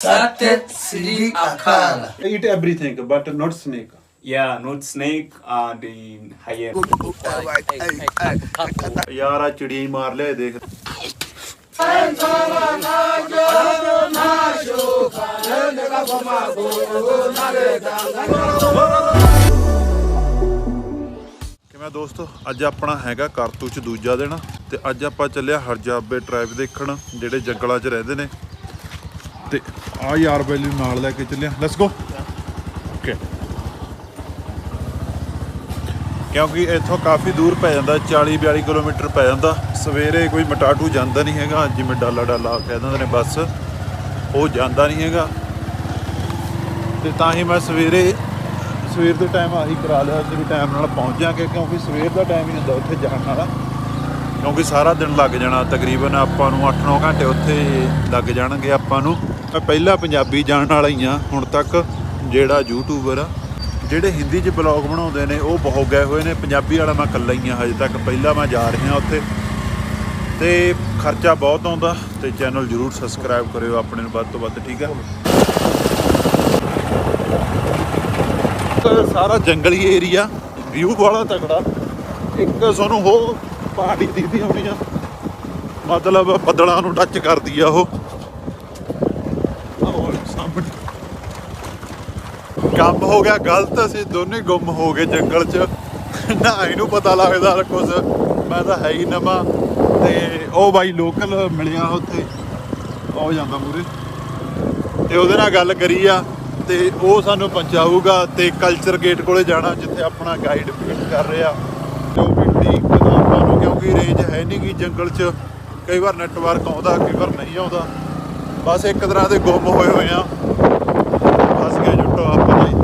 Sate Sri Akala. Eat everything, but not snake. Yeah, not snake and in hyena. ਯਾਰ ਆ ਚਿੜੀ ਮਾਰ ਲਿਆ ਦੇਖ ਕਿਵੇਂ ਦੋਸਤੋ ਅੱਜ ਆਪਣਾ ਹੈਗਾ ਕਰਤੂ ਚ ਦੂਜਾ ਦਿਨ ਤੇ ਅੱਜ ਆਪਾਂ ਚੱਲਿਆ ਹਰਜਾਬੇ ਟ੍ਰਾਈਬ ਦੇਖਣ ਜਿਹੜੇ ਜੰਗਲਾਂ 'ਚ ਰਹਿੰਦੇ ਨੇ ਤੇ ਆ ਯਾਰ ਬੈਲੀ ਨਾਲ ਲੈ ਕੇ ਚੱਲਿਆ। ਲੈਟਸ ਗੋ ਓਕੇ ਕਿਉਂਕਿ ਇੱਥੋਂ ਕਾਫੀ ਦੂਰ ਪੈ ਜਾਂਦਾ 40 42 ਕਿਲੋਮੀਟਰ ਪੈ ਜਾਂਦਾ। ਸਵੇਰੇ ਕੋਈ ਮਟਾਟੂ ਜਾਂਦਾ ਨਹੀਂ ਹੈਗਾ, ਜਿਵੇਂ ਡਾਲਾ ਡਾਲਾ ਕਹਿ ਦਿੰਦੇ ਨੇ ਬੱਸ, ਉਹ ਜਾਂਦਾ ਨਹੀਂ ਹੈਗਾ। ਤੇ ਤਾਂ ਹੀ ਮੈਂ ਸਵੇਰੇ, ਸਵੇਰ ਦੇ ਟਾਈਮ ਆਹੀ ਕਰਾ ਲਿਆ ਕਿ ਟਾਈਮ ਨਾਲ ਪਹੁੰਚ ਜਾਾਂਗੇ ਕਿਉਂਕਿ ਸਵੇਰ ਦਾ ਟਾਈਮ ਹੀ ਹੁੰਦਾ ਉੱਥੇ ਜਾਣ ਵਾਲਾ। ਕਿਉਂਕਿ ਸਾਰਾ ਦਿਨ ਲੱਗ ਜਾਣਾ, ਤਕਰੀਬਨ ਆਪਾਂ ਨੂੰ 8-9 ਘੰਟੇ ਉੱਥੇ ਲੱਗ ਜਾਣਗੇ ਆਪਾਂ ਨੂੰ। ਮੈਂ ਪਹਿਲਾ ਪੰਜਾਬੀ ਜਾਣ ਵਾਲਾ ਹੀ ਆ, ਹੁਣ ਤੱਕ ਜਿਹੜਾ ਯੂਟਿਊਬਰ ਆ, ਜਿਹੜੇ ਹਿੰਦੀ 'ਚ ਬਲੌਗ ਬਣਾਉਂਦੇ ਨੇ, ਉਹ ਬਹੁਤ ਗਏ ਹੋਏ ਨੇ। ਪੰਜਾਬੀ ਵਾਲਾ ਮੈਂ ਇਕੱਲਾ ਹੀ ਆ, ਹਜੇ ਤੱਕ ਪਹਿਲਾ ਮੈਂ ਜਾ ਰਿਹਾ ਉੱਥੇ। ਤੇ ਖਰਚਾ ਬਹੁਤ ਆਉਂਦਾ, ਤੇ ਚੈਨਲ ਜਰੂਰ ਸਬਸਕ੍ਰਾਈਬ ਕਰਿਓ, ਆਪਣੇ ਨੂੰ ਵੱਧ ਤੋਂ ਵੱਧ, ਠੀਕ ਆ? ਸਾਰਾ ਜੰਗਲੀ ਏਰੀਆ ਵਿਊ ਬੜਾ ਤਕੜਾ। ਇੱਕ ਤੁਹਾਨੂੰ ਹੋ ਪਹਾੜੀ ਦੀਦੀ ਆਉਣੀ ਆ ਮਤਲਬ ਬੱਦਲਾਂ ਨੂੰ ਟੱਚ ਕਰਦੀ ਆ ਉਹ। ਆਹ ਸਾਹਮਣੇ। ਕੰਮ ਹੋ ਗਿਆ, ਗਲਤ, ਅਸੀਂ ਦੋਨੇ ਗੁੰਮ ਹੋ ਗਏ ਜੰਗਲ 'ਚ। ਨਾ ਇਹਨੂੰ ਪਤਾ ਲੱਗਦਾ ਕੁਝ ਮੈਂ ਤਾਂ ਹੈ ਹੀ ਨਵਾਂ। ਤੇ ਉਹ ਬਾਈ ਲੋਕਲ ਮਿਲਿਆ ਉੱਥੇ। ਉਹ ਜਾਂਦਾ ਮੂਰੇ ਤੇ ਉਹਦੇ ਨਾਲ ਗੱਲ ਕਰੀ ਆ। ਤੇ ਉਹ ਸਾਨੂੰ ਪਹੁੰਚਾਊਗਾ ਤੇ ਕਲਚਰ ਗੇਟ ਕੋਲੇ ਜਾਣਾ, ਜਿੱਥੇ ਆਪਣਾ ਗਾਈਡ ਵੇਟ ਕਰ ਰਿਹਾ। ਕਿਉਂਕਿ ਰੇਂਜ ਹੈ ਨਹੀਂ ਗੀ ਜੰਗਲ 'ਚ। ਕਈ ਵਾਰ ਨੈਟਵਰਕ ਆਉਂਦਾ, ਕਈ ਵਾਰ ਨਹੀਂ ਆਉਂਦਾ। ਬਸ ਇੱਕ ਤਰ੍ਹਾਂ ਦੇ ਗੁੰਮ ਹੋਏ ਹੋਏ ਆ। ਫਸ ਗਏ ਜੁੱਟੋ ਆਪਾਂ ਇੱਥੇ।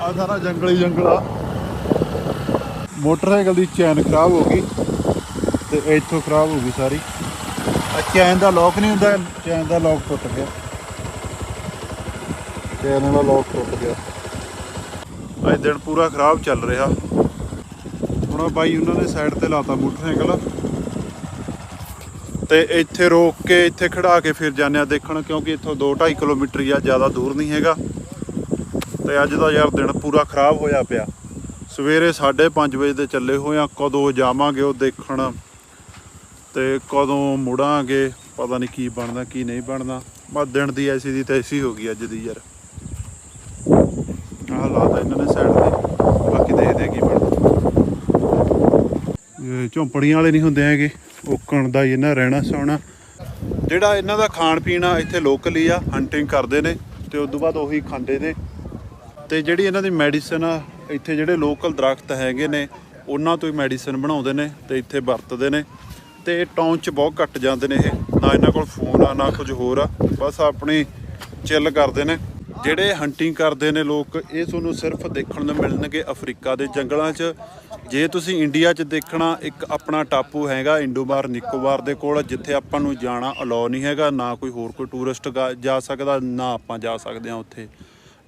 ਆ ਸਾਰਾ ਜੰਗਲੀ ਜੰਗਲਾ ਮੋਟਰਸਾਈਕਲ ਦੀ ਚੈਨ ਖਰਾਬ ਹੋ ਗਈ ਤੇ ਇੱਥੋਂ ਖਰਾਬ ਹੋ ਗਈ ਸਾਰੀ। ਆ ਚੈਨ ਦਾ ਲੋਕ ਨਹੀਂ ਹੁੰਦਾ ਚੈਨ ਦਾ ਲੋਕ ਟੁੱਟ ਗਿਆ। ਚੈਨ ਦਾ ਲੋਕ ਟੁੱਟ ਗਿਆ। ਅੱਜ ਦਿਨ ਪੂਰਾ ਖਰਾਬ ਚੱਲ ਰਿਹਾ। ਹੁਣ ਬਾਈ ਉਹਨਾਂ ਨੇ ਸਾਈਡ ਤੇ ਲਾਤਾ ਮੋਟਰਸਾਈਕਲ। ਤੇ ਇੱਥੇ ਰੋਕ ਕੇ ਇੱਥੇ ਖੜਾ ਕੇ ਫਿਰ ਜਾਂਦੇ ਆ ਦੇਖਣ, ਕਿਉਂਕਿ ਇੱਥੋਂ 2.5 ਕਿਲੋਮੀਟਰ ਹੀ ਆ ਜ਼ਿਆਦਾ ਦੂਰ ਨਹੀਂ ਹੈਗਾ। ਤੇ ਅੱਜ ਦਾ ਯਾਰ ਦਿਨ ਪੂਰਾ ਖਰਾਬ ਹੋਇਆ ਪਿਆ। ਸਵੇਰੇ 5:30 ਵਜੇ ਦੇ ਚੱਲੇ ਹੋਏ ਆ, ਕਦੋਂ ਜਾਵਾਂਗੇ ਉਹ ਦੇਖਣ। ਤੇ ਕਦੋਂ ਮੁੜਾਂਗੇ, ਪਤਾ ਨਹੀਂ ਕੀ ਬਣਦਾ, ਕੀ ਨਹੀਂ ਬਣਦਾ। ਬਸ ਦਿਨ ਦੀ ਐਸੀ ਦੀ ਤੈਸੀ ਹੋ ਗਈ ਅੱਜ ਦੀ ਯਾਰ ਆਹ ਲਾਤਾ ਇਹਨਾਂ ਨੇ ਸਾਈਡ ਤੇ ਬਾਕੀ ਦੇਖਦੇ ਆ ਕੀ ਬਣਦਾ ਇਹ ਝੌਂਪੜੀਆਂ ਵਾਲੇ ਨਹੀਂ ਹੁੰਦੇ ਹੈਗੇ। ਓਕਣ ਦਾ ਹੀ ਇਹਨਾਂ ਰਹਿਣਾ ਸੋਣਾ। ਜਿਹੜਾ ਇਹਨਾਂ ਦਾ ਖਾਣ ਪੀਣ ਆ, ਇੱਥੇ ਲੋਕਲ ਹੀ ਆ ਹੰਟਿੰਗ ਕਰਦੇ ਨੇ ਤੇ ਉਸ ਤੋਂ ਬਾਅਦ ਉਹੀ ਖਾਂਦੇ ਨੇ। ਤੇ ਜਿਹੜੀ ਇਹਨਾਂ ਦੀ ਮੈਡੀਸਨ ਆ, ਇੱਥੇ ਜਿਹੜੇ ਲੋਕਲ ਦਰਖਤ ਹੈਗੇ ਨੇ, ਉਹਨਾਂ ਤੋਂ ਹੀ ਮੈਡੀਸਨ ਬਣਾਉਂਦੇ ਨੇ ਤੇ ਇੱਥੇ ਵਰਤਦੇ ਨੇ। ਤੇ ਟਾਊਨ 'ਚ ਬਹੁਤ ਘੱਟ ਜਾਂਦੇ ਨੇ ਇਹ। ਨਾ ਇਹਨਾਂ ਕੋਲ ਫੋਨ ਆ, ਨਾ ਕੁਝ ਹੋਰ ਆ। ਬਸ ਆਪਣੀ ਚਿੱਲ ਕਰਦੇ ਨੇ। ਜਿਹੜੇ ਹੰਟਿੰਗ ਕਰਦੇ ਨੇ ਲੋਕ, ਇਹ ਤੁਹਾਨੂੰ ਸਿਰਫ ਦੇਖਣ ਨੂੰ ਮਿਲਣਗੇ ਅਫਰੀਕਾ ਦੇ ਜੰਗਲਾਂ 'ਚ। ਜੇ ਤੁਸੀਂ ਇੰਡੀਆ 'ਚ ਦੇਖਣਾ, ਇੱਕ ਆਪਣਾ ਟਾਪੂ ਹੈਗਾ ਇੰਡੋਬਾਰ ਨਿਕੋਬਾਰ ਦੇ ਕੋਲ, ਜਿੱਥੇ ਆਪਾਂ ਨੂੰ ਜਾਣਾ ਅਲਾਉ ਨਹੀਂ ਹੈਗਾ, ਨਾ ਕੋਈ ਹੋਰ ਕੋਈ ਟੂਰਿਸਟ ਜਾ ਸਕਦਾ, ਨਾ ਆਪਾਂ ਜਾ ਸਕਦੇ ਹਾਂ ਉੱਥੇ।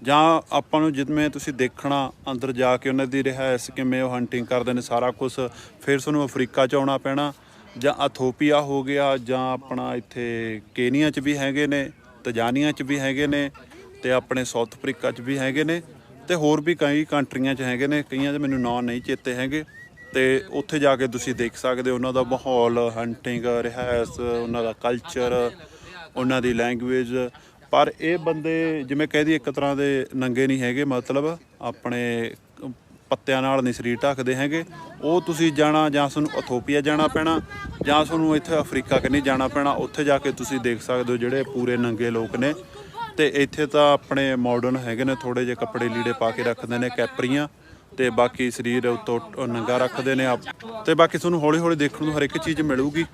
ਜਾਂ ਆਪਾਂ ਨੂੰ ਜਿਵੇਂ ਤੁਸੀਂ ਦੇਖਣਾ, ਅੰਦਰ ਜਾ ਕੇ ਉਹਨਾਂ ਦੀ ਰਿਹਾਇਸ਼ ਕਿਵੇਂ ਉਹ ਹੰਟਿੰਗ ਕਰਦੇ ਨੇ ਸਾਰਾ ਕੁਝ ਫਿਰ ਤੁਹਾਨੂੰ ਅਫਰੀਕਾ 'ਚ ਆਉਣਾ ਪੈਣਾ। ਜਾਂ ਅਥੋਪੀਆ ਹੋ ਗਿਆ, ਜਾਂ ਆਪਣਾ ਇੱਥੇ ਕੇਨੀਆ 'ਚ ਵੀ ਹੈਗੇ ਨੇ ਤਜਾਨੀਆ 'ਚ ਵੀ ਹੈਗੇ ਨੇ। ਤੇ ਆਪਣੇ ਸਾਊਥ ਅਫਰੀਕਾ 'ਚ ਵੀ ਹੈਗੇ ਨੇ ਤੇ ਹੋਰ ਵੀ ਕਈ ਕੰਟਰੀਆਂ 'ਚ ਹੈਗੇ ਨੇ, ਕਈਆਂ ਦੇ ਮੈਨੂੰ ਨਾਂ ਨਹੀਂ ਚੇਤੇ ਹੈਗੇ ਤੇ ਉੱਥੇ ਜਾ ਕੇ ਤੁਸੀਂ ਦੇਖ ਸਕਦੇ ਹੋ ਉਹਨਾਂ ਦਾ ਮਾਹੌਲ ਹੰਟਿੰਗ ਰਿਹਾਇਸ਼ ਉਹਨਾਂ ਦਾ ਕਲਚਰ ਉਹਨਾਂ ਦੀ ਲੈਂਗੁਏਜ ਪਰ ਇਹ ਬੰਦੇ ਜਿਵੇਂ ਕਹਿ ਦਈਏ ਇੱਕ ਤਰ੍ਹਾਂ ਦੇ ਨੰਗੇ ਨਹੀਂ ਹੈਗੇ, ਮਤਲਬ ਆਪਣੇ ਪੱਤਿਆਂ ਨਾਲ ਨਹੀਂ ਸਰੀਰ ਢੱਕਦੇ ਹੈਗੇ, ਉਹ ਤੁਸੀਂ ਜਾਣਾ ਜਾਂ ਤੁਹਾਨੂੰ ਅਥੋਪੀਆ ਜਾਣਾ ਪੈਣਾ ਜਾਂ ਤੁਹਾਨੂੰ ਇੱਥੇ ਅਫਰੀਕਾ ਕੰਨੀ ਜਾਣਾ ਪੈਣਾ, ਉੱਥੇ ਜਾ ਕੇ ਤੁਸੀਂ ਦੇਖ ਸਕਦੇ ਹੋ ਜਿਹੜੇ ਪੂਰੇ ਨੰਗੇ ਲੋਕ ਨੇ। ਤੇ ਇੱਥੇ ਤਾਂ ਆਪਣੇ ਮਾਡਰਨ ਹੈਗੇ ਨੇ ਥੋੜੇ ਜਿਹੇ ਕੱਪੜੇ ਲੀੜੇ ਪਾ ਕੇ ਰੱਖਦੇ ਨੇ ਕੈਪਰੀਆਂ ਤੇ ਬਾਕੀ ਸਰੀਰ ਉੱਤੋਂ ਨੰਗਾ ਰੱਖਦੇ ਨੇ ਆਪ। ਤੇ ਬਾਕੀ ਤੁਹਾਨੂੰ ਹੌਲੀ ਹੌਲੀ ਦੇਖਣ ਨੂੰ ਹਰ ਇੱਕ ਚੀਜ਼ ਮਿਲੂਗੀ।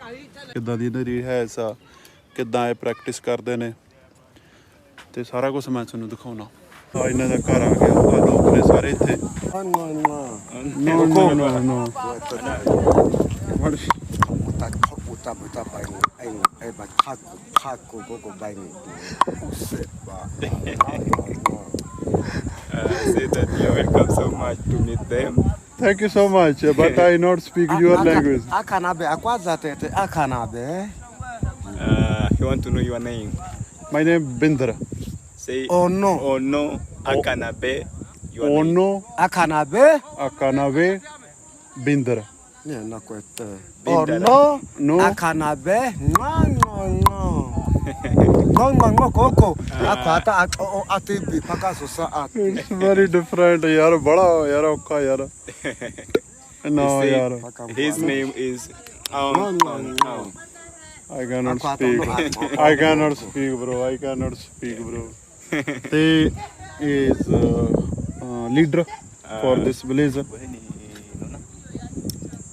ਕਿੱਦਾਂ ਦੀ ਇਹਨਾਂ ਦੀ ਰਿਹਾਇਸ਼ ਆ ਕਿੱਦਾਂ ਇਹ ਪ੍ਰੈਕਟਿਸ ਕਰਦੇ ਨੇ। ਤੇ ਸਾਰਾ ਕੁਝ ਮੈਂ ਤੁਹਾਨੂੰ ਦਿਖਾਉਣਾ। ਆ ਇਹਨਾਂ ਦਾ ਘਰ ਆ ਗਿਆ ਆ ਲੋਕ ਨੇ ਸਾਰੇ ਇੱਥੇ। ਨੋ ਨੋ। ਨੋ ਨੋ Uta bai ni ai ni ai ba kaku gogo bai ni. Seba. Uh, say that you're welcome so much to meet them. thank you so much, but I not speak your language. Akanabe, akwaza tete, akanabe. Uh, you want to know your name? My name Binder. Say Oh no. Oh no, Akanabe. Your name. Ono Akanabe? Akanave Binder. Nie, nakwete. Ono, no. no, no, ngo. Kongo, ngo, koko. Akwata, ati bi, paka susa ati. It's very different, yaro, bada, yaro, ka, yaro. No, yaro. His name is... Um, no, no, um, um, I cannot speak. I cannot speak, bro. I cannot speak, bro. He is uh, uh, leader for ah. this village.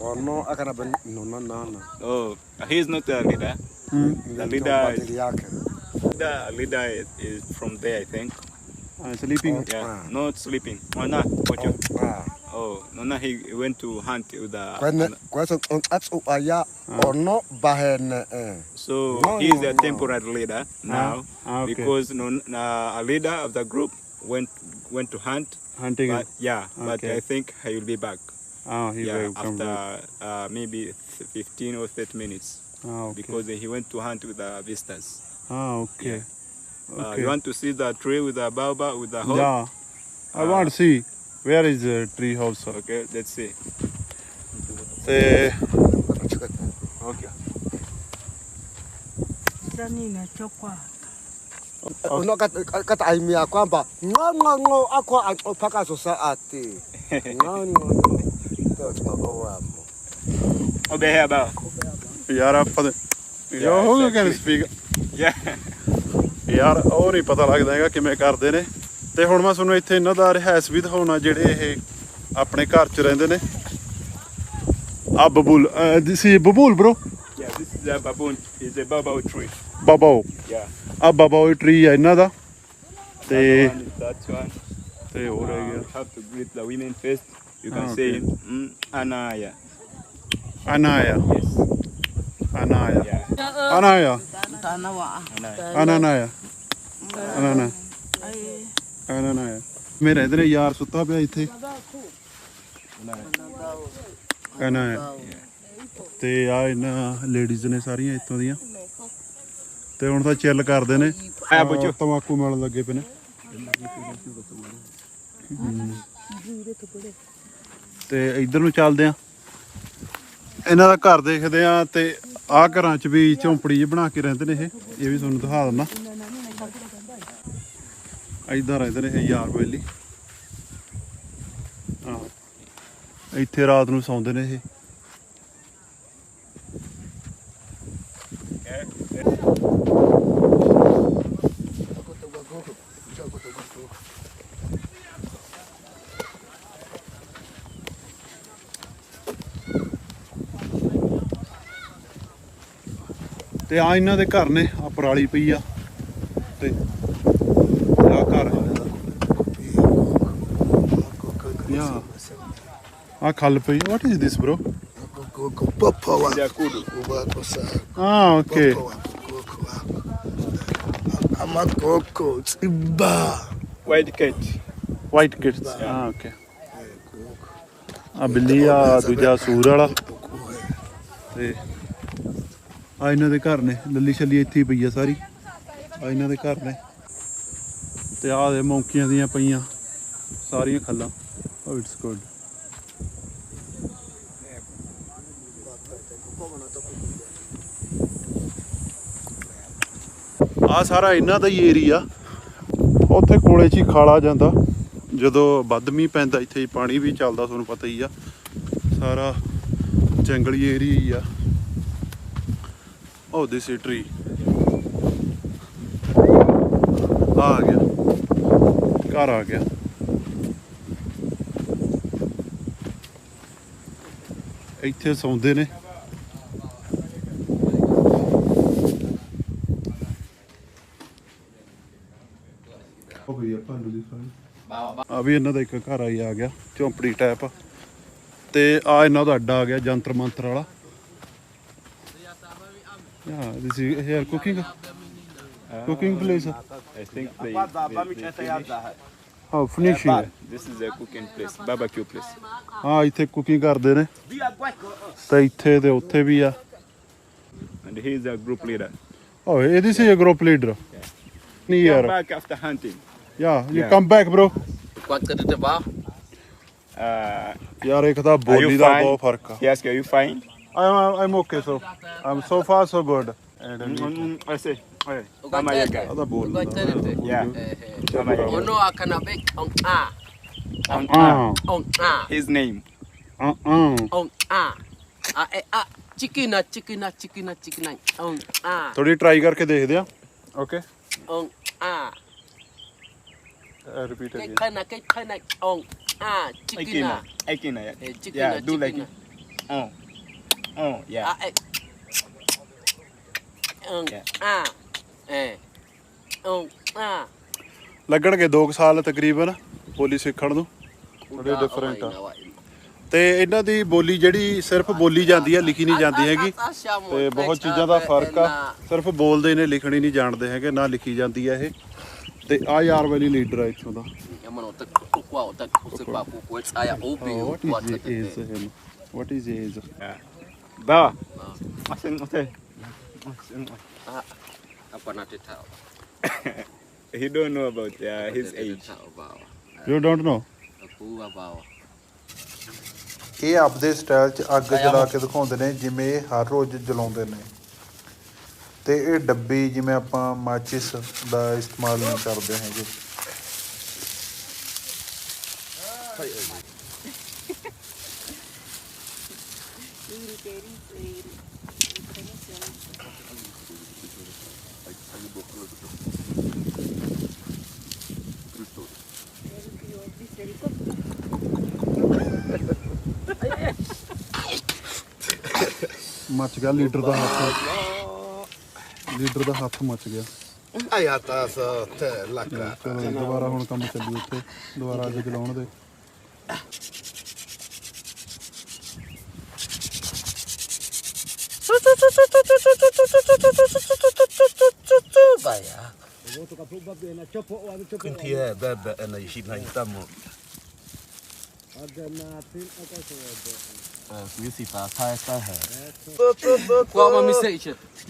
Oh no, I can't akanabe no no no no. Oh, he's not a leader. Hmm. The leader is, the leader is, from there, I think. Uh, sleeping. Yeah, Ah. not sleeping. Oh, no, watch out. Ah. Oh, no, no, he went to hunt with the. Kwene kwese atsu aya ono bahene eh. So No, he is no, the no. temporary leader now ah, okay. because no, uh, a leader of the group went went to hunt. Hunting. But yeah, but I think he will be back. Ah, he yeah, will come after back. uh, maybe 15 or 30 minutes Ah, okay. because he went to hunt with the visitors. ah, okay. Uh, Okay. you want to see the tree with the baobab with the hole? Yeah. I Ah. want to see where is the tree house. Okay, let's see. ਤੇ okay. Aimia kwamba Obe about. ਯਾਰ ਆਪਾਂ ਤੇ ਯਾਰ ਹੋ can speak ਯਾਰ ਉਹ ਨਹੀਂ ਪਤਾ ਲੱਗਦਾ ਹੈਗਾ ਕਿਵੇਂ ਕਰਦੇ ਨੇ ਤੇ ਹੁਣ ਮੈਂ ਤੁਹਾਨੂੰ ਇੱਥੇ ਇਹਨਾਂ ਦਾ ਰਹਿਸ ਵੀ ਦਿਖਾਉਣਾ ਜਿਹੜੇ ਇਹ ਆਪਣੇ ਘਰ 'ਚ ਰਹਿੰਦੇ ਨੇ ਆ ਬਬੂਲ this is Babool bro yeah this is a baboon is a tree ਆ ਇਹਨਾਂ ਦਾ ਤੇ ਤੇ ਹੋਰ ਹੈ ਗਿਆ greet the women first You can Ah, say, okay. mm, Anaya. Anaya Yes. Anaya Yeah. Anaya Tanawa. Anaya. ਅਨਾਨਾਇਆ ਅਨਾਨਾ Ay, ਅਨਾਨਾਇਆ ਮੇਰੇ ਨੇ ਯਾਰ ਸੁੱਤਾ ਪਿਆ ਇੱਥੇ ਅਨਾਇਆ ਤੇ ਆ ਇਹਨਾਂ ਲੇਡੀਜ਼ ਨੇ ਸਾਰੀਆਂ ਇੱਥੋਂ ਦੀਆਂ ਤੇ ਹੁਣ ਤਾਂ ਚਿੱਲ ਕਰਦੇ ਨੇ ਪੁੱਛੋ। ਆਹ ਤਮਾਕੂ ਮਿਲਣ ਲੱਗੇ ਪਏ ਨੇ। ਤੇ ਇੱਧਰ ਨੂੰ ਚੱਲਦੇ ਆ। ਇਹਨਾਂ ਦਾ ਘਰ ਦੇਖਦੇ ਆ ਤੇ ਆਹ ਘਰਾਂ 'ਚ ਵੀ ਝੌਂਪੜੀ ਜਿਹੀ ਬਣਾ ਕੇ ਰਹਿੰਦੇ ਨੇ ਇਹ। ਇਹ ਵੀ ਤੁਹਾਨੂੰ ਦਿਖਾ ਦਿੰਦਾ। ਇੱਧਰ ਰਹਿੰਦੇ ਨੇ ਇਹ ਯਾਰ ਬੇਲੀ। ਆਹ, ਇੱਥੇ ਰਾਤ ਨੂੰ ਸੌਂਦੇ ਨੇ ਇਹ। ਤੇ ਆ ਇਹਨਾਂ ਦੇ ਘਰ ਨੇ ਆ ਪਰਾਲੀ ਪਈ ਆ ਤੇ ਆ ਘਰ ਆ ਖੱਲ ਪਈ what is this bro ah okay. White cat. ah okay ਆ ਬਿੱਲੀ ਆ ਦੂਜਾ ਸੂਰ ਵਾਲਾ ਤੇ ਆ ਇਹਨਾਂ ਦੇ ਘਰ ਨੇ, ਲੱਲੀ ਛੱਲੀ ਇੱਥੇ ਹੀ ਪਈ ਆ ਸਾਰੀ। ਆ ਇਹਨਾਂ ਦੇ ਘਰ ਨੇ। ਤੇ ਆ ਦੇ ਮੌਂਕੀਆਂ ਦੀਆਂ ਪਈਆਂ ਸਾਰੀਆਂ ਖੱਲਾਂ। oh ਇਟਸ ਗੁੱਡ ਆ ਸਾਰਾ ਇਹਨਾਂ ਦਾ ਹੀ ਏਰੀਆ ਉੱਥੇ ਕੋਲੇ 'ਚ ਹੀ ਖਾਲਾ ਜਾਂਦਾ। ਜਦੋਂ ਵੱਧ ਮੀਂਹ ਪੈਂਦਾ, ਇੱਥੇ ਹੀ ਪਾਣੀ ਵੀ ਚੱਲਦਾ, ਤੁਹਾਨੂੰ ਪਤਾ ਹੀ ਆ। ਸਾਰਾ ਜੰਗਲੀ ਏਰੀਆ ਹੀ ਆ। ਉਹ ਦਿਸ ਟਰੀ ਆ ਗਿਆ। ਘਰ ਆ ਗਿਆ। ਇੱਥੇ ਸੌਂਦੇ ਨੇ। ਵੀ ਆ ਵੀ ਇਹਨਾਂ ਦਾ ਇੱਕ ਘਰ ਆਈ ਆ ਗਿਆ। ਝੌਂਪੜੀ ਟਾਈਪ ਤੇ ਆ ਇਹਨਾਂ ਦਾ ਅੱਡਾ ਆ ਗਿਆ ਜੰਤਰ ਮੰਤਰ ਵਾਲਾ। Yeah this is here cooking cooking place I think they. they, they finish. ਹਾਂ finish But this is a cooking place, barbecue place. ਹਾਂ ਇੱਥੇ ਕੁਕਿੰਗ ਕਰਦੇ ਨੇ ਤੇ ਇੱਥੇ ਤੇ ਉੱਥੇ ਵੀ ਆ And he is a group leader. ਓਏ ਇਹਦੀ ਸੀ ਗਰੁੱਪ ਲੀਡਰ ਨਹੀਂ Come ਯਾਰ back after hunting. Yeah you Yeah. Come back bro Quanto que te va? Uh, ਯਾਰ ਇੱਕ ਤਾਂ are ਬੋਲੀ you ਦਾ fine? ਬਹੁਤ ਫ਼ਰਕ ਆ He asked, are you fine? I'm, I'm okay, so I'm so far so good. Eh, mm, mm, I see. Kama yake. Yeah. Kama yake. Ono akana bake on ah. On ah. On ah. His name. Uh-uh. On ah. On ah. Ah eh ah. Chicken chicken chicken chicken. On ah. थोड़ी try करके देख दिया. Okay. On ah. Uh, repeat again. Kana kana Chicken, ah. Eh, chicken. Chicken. Yeah. Do like. On. Oh. Oh, yeah. E. Yeah. Eh. ਲੱਗਣਗੇ 2 ਸਾਲ ਤਕਰੀਬਨ ਬੋਲੀ ਸਿੱਖਣ ਨੂੰ ਥੋੜੇ ਡਿਫਰੈਂਟ ਆ ਤੇ ਇਹਨਾਂ ਦੀ ਬੋਲੀ ਜਿਹੜੀ ਸਿਰਫ ਬੋਲੀ ਜਾਂਦੀ ਹੈ ਲਿਖੀ ਨਹੀਂ ਜਾਂਦੀ ਹੈਗੀ ਤੇ ਬਹੁਤ ਚੀਜ਼ਾਂ ਦਾ ਫ਼ਰਕ ਆ ਸਿਰਫ ਬੋਲਦੇ ਨੇ ਲਿਖਣੀ ਨਹੀਂ ਜਾਣਦੇ ਹੈਗੇ ਨਾ ਲਿਖੀ ਜਾਂਦੀ ਹੈ ਇਹ ਤੇ ਆ ਯਾਰ ਵਾਲੀ ਲੀਡਰ ਆ ਇੱਥੋਂ ਦਾ ta age him what is age Yeah. Bawa. Asin hotel. Asin- apa na tetao He don't know about uh, his age. You don't know Aku bawa ਇਹ ਆਪਦੇ ਸਟਾਈਲ 'ਚ ਅੱਗ ਜਲਾ ਕੇ ਦਿਖਾਉਂਦੇ ਨੇ ਜਿਵੇਂ ਹਰ ਰੋਜ਼ ਜਲਾਉਂਦੇ ਨੇ। ਤੇ ਇਹ ਡੱਬੀ ਜਿਵੇਂ ਆਪਾਂ ਮਾਚਿਸ ਦਾ ਇਸਤੇਮਾਲ ਨਹੀਂ ਕਰਦੇ ਹੈਗੇ। ਮੱਚ ਗਿਆ ਲੀਡਰ ਦਾ ਹੱਥ। ਲੀਡਰ ਦਾ ਹੱਥ ਮੱਚ ਗਿਆ। atas, te, laka. ਚਲੋ ਦੁਬਾਰਾ ਹੁਣ ਕੰਮ ਚੱਲੂ ਉੱਥੇ। ਦੁਬਾਰਾ ਅੱਗ ਜਲਾਉਣ ਦੇ।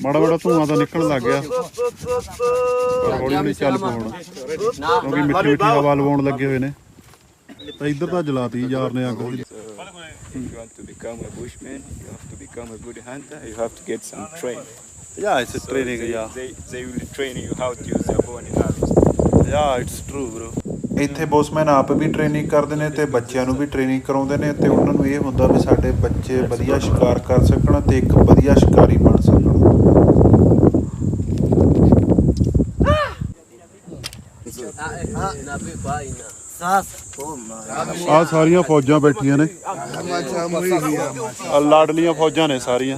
ਮਾੜਾ ਮਾੜਾ ਧੂਆਂ ਤਾਂ ਨਿਕਲਣ ਲੱਗ ਗਿਆ ਪਰ ਹੌਲੀ ਹੌਲੀ ਚੱਲ ਪਉਣ ਕਿਉਂਕਿ ਮਿੱਠੀ ਮਿੱਠੀ ਹਵਾ ਲਵਾਉਣ ਲੱਗੇ ਹੋਏ ਨੇ ਤਾਂ ਇੱਧਰ ਤਾਂ ਜਲਾਤੀ ਯਾਰ ਨੇ ਅੱਗ If you want to become a bushman, you have to become a good hunter. You have to get some training. Yeah it's So training they, yeah they, they will train you how to use your bow and arrows. Yeah it's true bro ਇੱਥੇ Boseman ਆਪ ਵੀ training ਕਰਦੇ ਨੇ ਤੇ ਬੱਚਿਆਂ ਨੂੰ ਵੀ training ਕਰਾਉਂਦੇ ਨੇ ਤੇ ਉਹਨਾਂ ਨੂੰ ਇਹ ਹੁੰਦਾ ਵੀ ਸਾਡੇ ਬੱਚੇ ਵਧੀਆ ਸ਼ਿਕਾਰ ਕਰ ਸਕਣ ਤੇ ਇੱਕ ਵਧੀਆ ਸ਼ਿਕਾਰੀ ਬਣ ਸਕਣ। Na be bai na ਆ ਸਾਰੀਆਂ ਫੌਜਾਂ ਬੈਠੀਆਂ ਨੇ। ਆਹ ਲਾਡਲੀਆਂ ਫੌਜਾਂ ਨੇ ਸਾਰੀਆਂ।